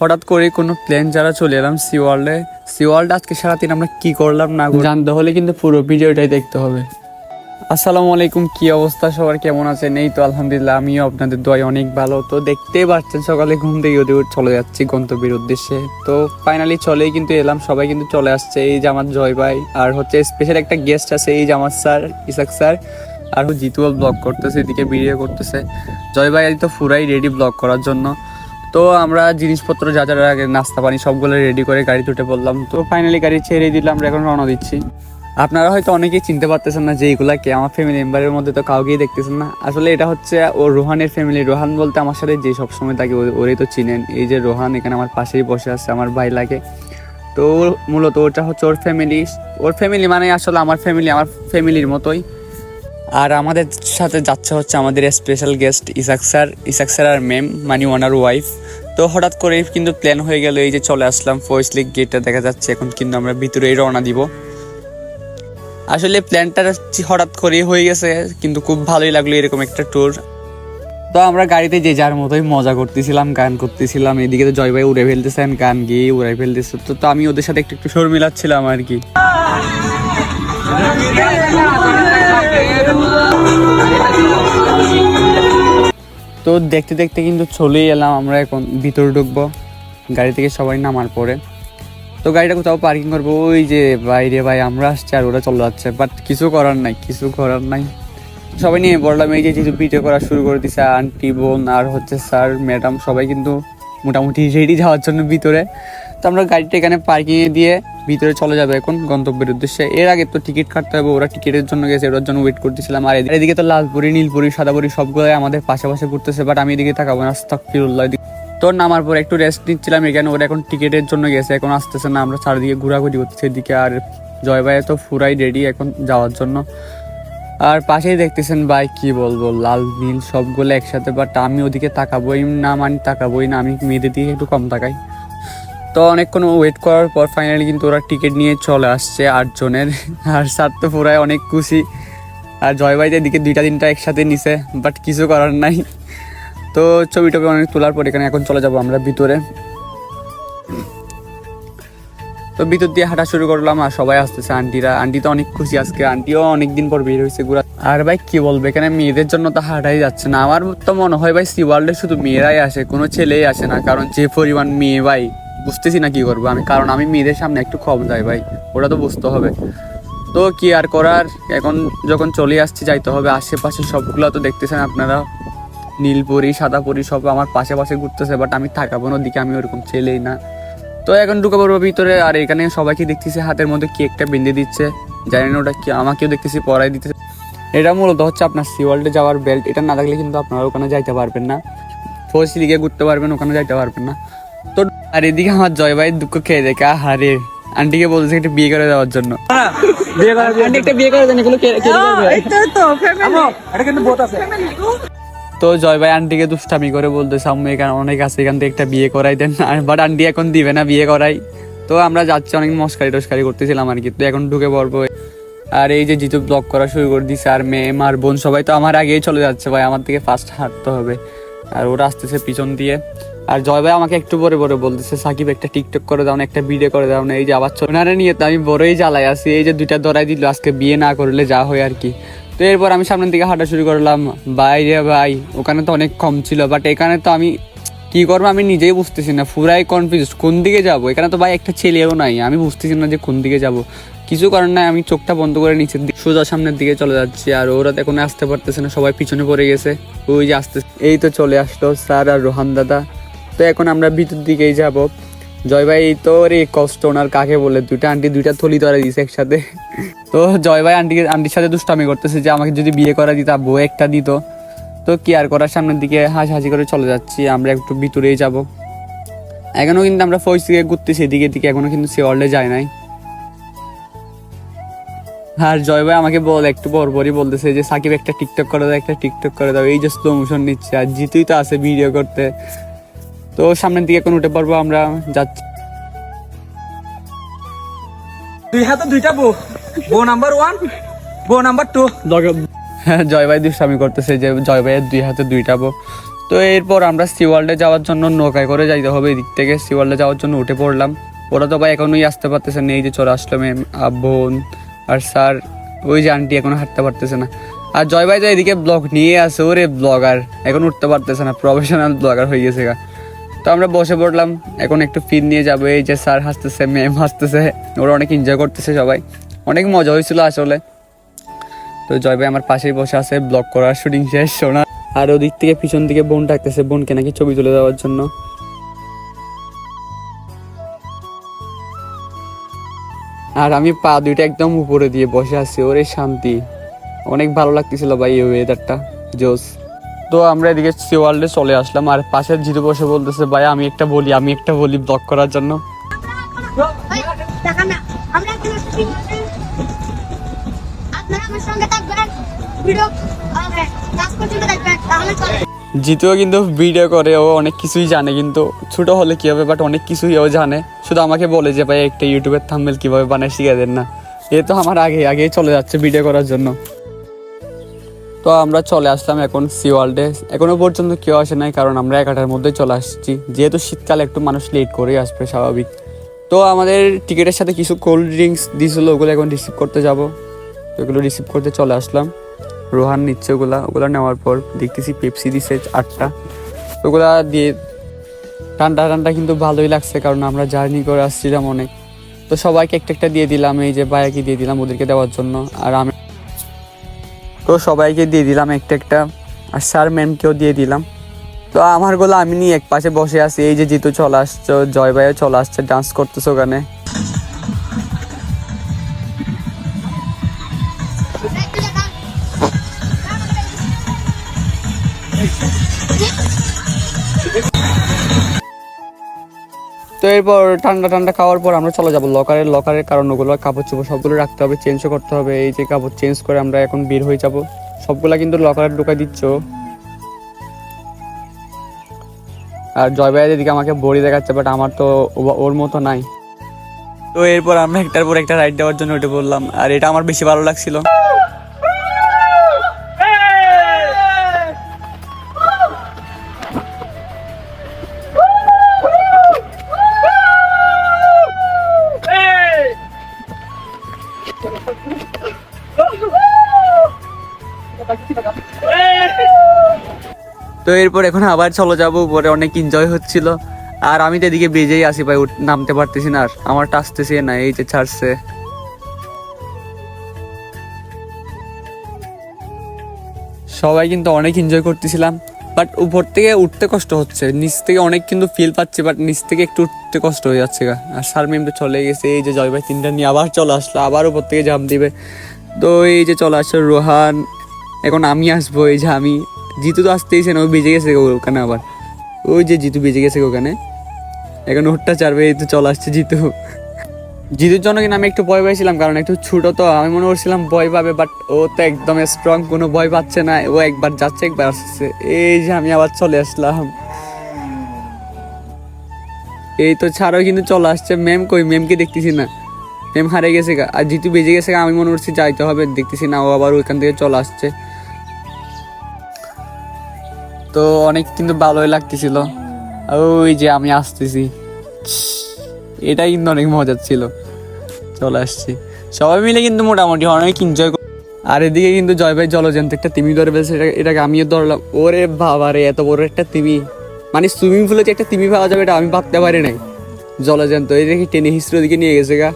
হঠাৎ করে কোনো প্ল্যান যারা চলে এলাম সি ওয়ার্ল্ডে সি ওয়ার্ল্ডে আজকে সারাদিন আমরা কি করলাম না জানতে হলে কিন্তু পুরো ভিডিওটাই দেখতে হবে। আসসালামু আলাইকুম, কি অবস্থা? সবার কেমন আছেন? এই তো আলহামদুলিল্লাহ, আমিও আপনাদের দোয়াই অনেক ভালো। তো দেখতেই পাচ্ছেন, সকালে ঘুম থেকে উঠে চলে যাচ্ছি গন্তব্যের উদ্দেশ্যে। তো ফাইনালি চলেই কিন্তু এলাম, সবাই কিন্তু চলে আসছে, এই যে আমার জয় ভাই। আর হচ্ছে স্পেশাল একটা গেস্ট আছে, এই যে আমার স্যার, ইসাক স্যার। আর জিতুয়াল ব্লগ করতেছে, এদিকে ভিডিও করতেছে। জয় ভাই তো পুরাই রেডি ব্লগ করার জন্য। তো আমরা জিনিসপত্র যা যা আগে নাস্তা, পানি সবগুলো রেডি করে গাড়ি উঠে পড়লাম তো ফাইনালি গাড়ি ছেড়ে দিলাম, আমরা এখন রওনা দিচ্ছি। আপনারা হয়তো অনেকেই চিনতে পারতেছেন না যে এইগুলা কে? আমার ফ্যামিলি মেম্বারের মধ্যে তো কাউকেই দেখতেছেন না। আসলে এটা হচ্ছে ও রোহানের ফ্যামিলি রোহান বলতে আমার সাথে যে সবসময় থাকে, ও- ওরাই তো চিনেন। এই যে রোহান এখানে আমার পাশেই বসে আছে, আমার ভাই লাগে। তো ওর- মূলত ওটা হচ্ছে ওর ফ্যামিলি ওর ফ্যামিলি মানে আসলে আমার ফ্যামিলি আমার ফ্যামিলির মতোই। আর আমাদের সাথে যাচ্ছে হচ্ছে আমাদের special guest Isaac sir. Isaac sir আর ম্যাম মানে ওনার ওয়াইফ তো হঠাৎ করেই কিন্তু প্ল্যান হয়ে গেল এই যে চলে আসলাম ফয়েস লিগ গেটটা দেখা যাচ্ছে, এখন কিন্তু আমরা ভিতরেই রওনা দিব। আসলে প্ল্যানটা হঠাৎ করেই হয়ে গেছে, কিন্তু খুব ভালোই লাগল এরকম একটা ট্যুর তো আমরা গাড়িতে যে যার মতোই মজা করতেছিলাম, গান করতেছিলাম, এদিকে তো জয় ভাই উড়ে ফেলতেছেন গান গিয়ে উড়ে ফেলতেছে। তো আমি ওদের সাথে একটু একটু সুর মিলাচ্ছিলাম আর কি। তো দেখতে দেখতে কিন্তু চলেই এলাম আমরা এখন ভিতরে ঢুকবো। গাড়ি থেকে সবাই নামার পরে। তো গাড়িটা কোথাও পার্কিং করব, ওই যে বাইরে ভাই, আমরা আসছি আর ওরা চলে যাচ্ছে। বাট কিছু করার নাই, কিছু করার নাই। সবাই নিয়ে বললাম এই যে যেহেতু ভিডিও করা শুরু করে দিছে আন্টি বোন আর হচ্ছে স্যার ম্যাডাম সবাই কিন্তু মোটামুটি রেডি যাওয়ার জন্য ভিতরে। তো আমরা গাড়িটা এখানে পার্কিংয়ে দিয়ে ভিতরে চলে যাবে এখন গন্তব্যের উদ্দেশ্যে। এর আগে তো টিকিট কাটতে হবে, ওরা টিকিটের জন্য গেছে ওটার জন্য ওয়েট করতেছিলাম। আর এদিকে- তো লালপুরি, নীলপুরি, সাদাপুরি সবগুলোই আমাদের পাশাপাশি ঘুরতেছে বাট আমি এদিকে থাকাবো না, আস্তাগফিরুল্লাহ। এদিকে তো নামার পর একটু রেস্ট নিচ্ছিলাম, এখানে ওরা এখন টিকিটের জন্য গেছে, এখন আসতেছে না, আমরা চারিদিকে ঘোরাঘুরি করতেছি এদিকে। আর জয় তো ফুরাই রেডি এখন যাওয়ার জন্য। আর পাশেই দেখতেছেন ভাই, কি বলব, লাল, নীল সবগুলো একসাথে বাট আমি ওদিকে তাকাবোই না মানে তাকাবোই না, আমি মেয়েদের দিকে একটু কম তাকাই। তো অনেকক্ষণ ওয়েট করার পর ফাইনালি কিন্তু ওরা টিকিট নিয়ে চলে আসছে আটজনের, আর স্যার তো পুরায় অনেক খুশি। আর জয় এদিকে দুইটা, তিনটা একসাথে নিছে বাট কিছু করার নাই। তো ছবি টবি অনেক তোলার পর এখানে এখন চলে যাব আমরা ভিতরে। তো ভিতর দিয়ে হাঁটা শুরু করলাম আর সবাই আসতেছে, আন্টিরা। আন্টি তো অনেক খুশি আজকে, আন্টিও অনেকদিন পর বের হয়েছে ঘুরা। আর ভাই, কি বলবে, এখানে মেয়েদের জন্য তো হাঁটাই যাচ্ছে না। আমার তো মনে হয় ভাই সি ওয়ার্ল্ডে শুধু মেয়েরাই আসে, কোনো ছেলেই আসে না। কারণ যে পরিমাণ মেয়ে ভাই, বুঝতেছি না কি করব আমি। কারণ আমি মেয়েদের সামনে একটু কম যাই ভাই ওটা তো বুঝতে হবে। তো কি আর করার? এখন যখন চলে আসছি, যাইতে হবে। আশেপাশে সবগুলো তো দেখতেছেন আপনারা। নীলপুরি সাদাপুরি সব আমার পাশে পাশে ঘুরতেছে বাট আমি থাকাবো না দিকে আমি ওরকম ছেলেই না। তো এখন ঢুকে পড়ব ভিতরে আর এখানে সবাইকে দেখতেছি হাতের মধ্যে কি একটা বেঁধে দিচ্ছে। জানি না ওটা কি আমাকেও দেখতেছি পড়াই দিতেছে। এটা মূলত হচ্ছে আপনার সি ওয়ার্ল্ডে যাওয়ার বেল্ট এটা না থাকলে কিন্তু আপনারা ওখানে যাইতে পারবেন না। ফোর্স লিগে ঘুরতে পারবেন ওখানে যাইতে পারবেন না। তো আর এদিকে আমার জয় ভাই দুঃখ খেয়ে দেখে হারে আন্টিকে বলছে একটা বিয়ে করে দেওয়ার জন্য। বিয়ে করার একটা বিয়ে করে দেন এগুলো কে কে করবে? তো জয় ভাই আন্টিকে দুষ্টামি করে বলতেছে, আম্মু, এখানে অনেক আছে, এখান থেকে একটা বিয়ে করাই দেন। বাট আন্টি এখন দিবে না বিয়ে করাই। তো আমরা যাচ্ছি অনেক মস্কারি টস্কারি করতেছিলাম আর কি। তো এখন ঢুকে পড়ব। আর এই যে জিতু ব্লগ করা শুরু করে দিছে, আর মেয়ে আর বোন সবাই তো আমার আগেই চলে যাচ্ছে ভাই, আমার থেকে ফার্স্ট হাঁটতে হবে। আর ওরা আসতেছে পিছন দিয়ে। আর জয় ভাই আমাকে একটু পরে পরে বলতেছে, সাকিব, একটা টিকটক করে দাও না, একটা ভিডিও করে দাও না, এই যে আবার সোনারে নিয়ে তো আমি বড়ই জ্বালাই আছি। এই যে দুইটা ধরাই দিল, আজকে বিয়ে না করলে যা হয় আর কি। তো এরপর আমি সামনের দিকে হাঁটা শুরু করলাম। বাইরে ভাই, ওখানে তো অনেক কম ছিল বাট এখানে তো আমি কি করব আমি নিজেই বুঝতেছি না, পুরাই কনফিউজ কোন দিকে যাব? এখানে তো ভাই একটা ছেলেও নাই, আমি বুঝতেছি না যে কোন দিকে যাব। কিছু কারণ নাই, আমি চোখটা বন্ধ করে নিচের দিকে, সোজা সামনের দিকে চলে যাচ্ছি, আর ওরা তো এখন আসতে পারতেছে না, সবাই পিছনে পড়ে গেছে। ওই যে আসতে এই তো চলে আসলো স্যার আর রোহান দাদা। তো এখন আমরা ভিতর দিকেই যাব। জয় ভাই এই তো রে কষ্ট ওনার কাকে বলে? দুইটা আন্টি, দুইটা থলি ধরে দিছে একসাথে। তো জয় ভাই আন্টি আন্টির সাথে দুষ্টামি করতেছে যে আমাকে যদি বিয়ে করা দিত বউ একটা দিত। তো কি আর করার, সামনের দিকে হাসি হাসি করে চলে যাচ্ছি, আমরা একটু ভিতরেই যাব। এখনও কিন্তু আমরা ফয়েস দিকে ঘুরতেছি এদিকে দিকে এখনও কিন্তু সে ওয়ার্ল্ডে যায় নাই। আর জয় ভাই আমাকে বল, একটু পর পরই বলতেছে যে, সাকিব একটা টিকটক করে দাও, একটা টিকটক করে দাও, এই যে স্লো মোশন নিচ্ছে, আর জিতুই তো আছে ভিডিও করতে। তো সামনের দিকে এখন উঠে পড়ব আমরা যাচ্ছি দুই হাতে দুইটা বউ। বউ নাম্বার ওয়ান বউ নাম্বার টু। হ্যাঁ, জয় ভাই দুষ্টামি করতেছে যে জয় ভাইয়ের দুই হাতে দুইটা বউ। তো এরপর আমরা সি ওয়ার্ল্ডে যাওয়ার জন্য নৌকায় করে যাইতে হবে এদিক থেকে। সি ওয়ার্ল্ডে যাওয়ার জন্য উঠে পড়লাম। ওরা তো ভাই এখনোই আসতে পারতেছে না এই যে চলে আসলো ম্যাম বোন আর স্যার। ওই যে আন্টি এখনও হাঁটতে পারতেছে না। আর জয় ভাই তো এদিকে ব্লগ নিয়ে আসে ওরে ব্লগার এখন উঠতে পারতেছে না প্রফেশনাল ব্লগার হয়ে গেছে গা। তো আমরা বসে পড়লাম। এখন একটু ফিল নিয়ে যাব। এই যে স্যার হাসতেছে ম্যাম হাসতেছে, ওরা অনেক এনজয় করতেছে সবাই। অনেক মজা হয়েছিল আসলে। তো জয় ভাই আমার পাশেই বসে আছে ব্লগ করার শুটিং শেষ শোনা আর ওদিক থেকে পিছন দিকে বোন ডাকতেছে, বোনকে নাকি ছবি তুলে দেওয়ার জন্য। আর আমি পা দুইটা একদম উপরে দিয়ে বসে আছি, ওরে শান্তি। অনেক ভালো লাগতেছিল ভাই এই ওয়েদারটা জোস তো আমরা এদিকে সি ওয়ার্ল্ডে চলে আসলাম। আর পাশের জিতু বসে বলতেছে ভাই আমি একটা বলি আমি একটা বলি ব্লক করার জন্য। চলে। জিতুও কিন্তু ভিডিও করে ও অনেক কিছুই জানে কিন্তু ছোট হলে কি হবে বাট অনেক কিছুই ও জানে। শুধু আমাকে বলে যে ভাই একটা ইউটিউবের থাম্বেল কীভাবে বানায় শিখে দেন না। এ তো আমার আগে আগেই চলে যাচ্ছে ভিডিও করার জন্য। তো আমরা চলে আসলাম এখন সি ওয়ার্ল্ডে এখনও পর্যন্ত কেউ আসে নাই, কারণ আমরা এগারোটার মধ্যে চলে আসছি। যেহেতু শীতকালে একটু মানুষ লেট করেই আসবে, স্বাভাবিক। তো আমাদের টিকিটের সাথে কিছু কোল্ড ড্রিঙ্কস দিয়েছিল ওগুলো এখন রিসিভ করতে যাব। তো ওগুলো রিসিভ করতে চলে আসলাম। রোহান নিচ্ছে ওগুলা, ওগুলো নেওয়ার পর দেখতেছি পেপসি দিছে আটটা। ওগুলা দিয়ে ঠান্ডা ঠান্ডা কিন্তু ভালোই লাগছে, কারণ আমরা জার্নি করে আসছিলাম অনেক। তো সবাইকে একটা একটা দিয়ে দিলাম, এই যে বায়াকে দিয়ে দিলাম ওদেরকে দেওয়ার জন্য। আর আমি তো সবাইকে দিয়ে দিলাম একটা একটা। আর স্যার ম্যামকেও দিয়ে দিলাম। তো আমারগুলো আমি নিয়ে এক পাশে বসে আছি। এই যে জিতু চলে আসছো, জয় ভাইও চলে আসছে ডান্স করতেছো ওখানে। এরপর ঠান্ডা ঠান্ডা খাওয়ার পর আমরা চলে যাব লকারের লকারের কারণ ওগুলো কাপড় চোপড় সবগুলো রাখতে হবে চেঞ্জও করতে হবে, এই যে কাপড় চেঞ্জ করে আমরা এখন বের হয়ে যাব। সবগুলা কিন্তু লকারে ঢুকাই দিচ্ছ। আর জয় এদিকে আমাকে বড়ি দেখাচ্ছে বাট আমার তো ওর মতো নাই। তো এরপর আমরা একটার পর একটা রাইড দেওয়ার জন্য উঠে পড়লাম আর এটা আমার বেশি ভালো লাগছিল। তো এরপর এখন আবার চলে যাব, উপরে অনেক এনজয় হচ্ছিল। আর আমি তো এদিকে বেজেই আসি ভাই নামতে পারতেছি না আর। আমার টাসতেছে না, এই যে ছাড়ছে। সবাই কিন্তু অনেক এনজয় করতেছিলাম বাট উপর থেকে উঠতে কষ্ট হচ্ছে। নিচ থেকে অনেক কিন্তু ফিল পাচ্ছি বাট নিচ থেকে একটু উঠতে কষ্ট হয়ে যাচ্ছে গা। আর সার মেম তো চলে গেছে, এই যে জয় ভাই তিনটা নিয়ে আবার চলে আসলো, আবার উপর থেকে জাম দিবে। তো এই যে চলে আসছে রোহান এখন আমি আসব, এই যে আমি, জিতু তো আসতেইছে না, ও বেজে গেছে ওখানে আবার। ওই যে জিতু বেজে গেছে ওখানে। এখন ওরটা চারবে এই তো চলে আসছে জিতু। জিতুর জন্য কিন্তু আমি একটু ভয় পাইছিলাম, কারণ একটু ছোট তো, আমি মনে করছিলাম ভয় পাবে বাট ও তো একদম স্ট্রং কোনো ভয় পাচ্ছে না। ও একবার যাচ্ছে, একবার আসছে। এই যে আমি আবার চলে আসলাম। এই তো ছাড়াও কিন্তু চলে আসছে। ম্যাম কই? ম্যামকে দেখতেছি না। ম্যাম হারে গেছে আর জিতু বেজে গেছে আমি মনে করছি যাইতে হবে, দেখতেছি না, ও আবার ওইখান থেকে চলে আসছে। তো অনেক কিন্তু ভালোই লাগতেছিল। ওই যে আমি আসতেছি। এটা কিন্তু অনেক মজার ছিল। চলে আসছি। সবাই মিলে কিন্তু মোটামুটি অনেক এনজয় আর এদিকে কিন্তু জয় ভাই জলজন্ত একটা তিমি ধরে ফেলছে। এটা এটাকে আমিও ধরলাম। ওরে বাবা রে, এত বড় একটা তিমি। মানে সুইমিং পুলে যে একটা তিমি পাওয়া যাবে এটা আমি ভাবতে পারি নাই। জলজন্ত, এই দেখি টেনে হিস্ট্রির দিকে নিয়ে গেছে গা।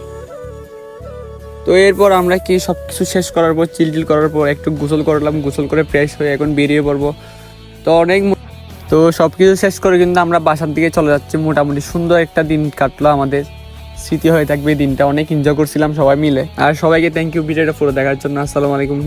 তো এরপর আমরা কি সব কিছু শেষ করার পর চিল টিল করার পর একটু গোসল করলাম। গোসল করে ফ্রেশ হয়ে এখন বেরিয়ে পড়ব। তো অনেক তো সব কিছু শেষ করে কিন্তু আমরা বাসার দিকে চলে যাচ্ছি। মোটামুটি সুন্দর একটা দিন কাটলো আমাদের। স্মৃতি হয়ে থাকবে দিনটা। অনেক এনজয় করছিলাম সবাই মিলে। আর সবাইকে থ্যাংক ইউ ভিডিওটা পুরো দেখার জন্য। আসসালামু আলাইকুম।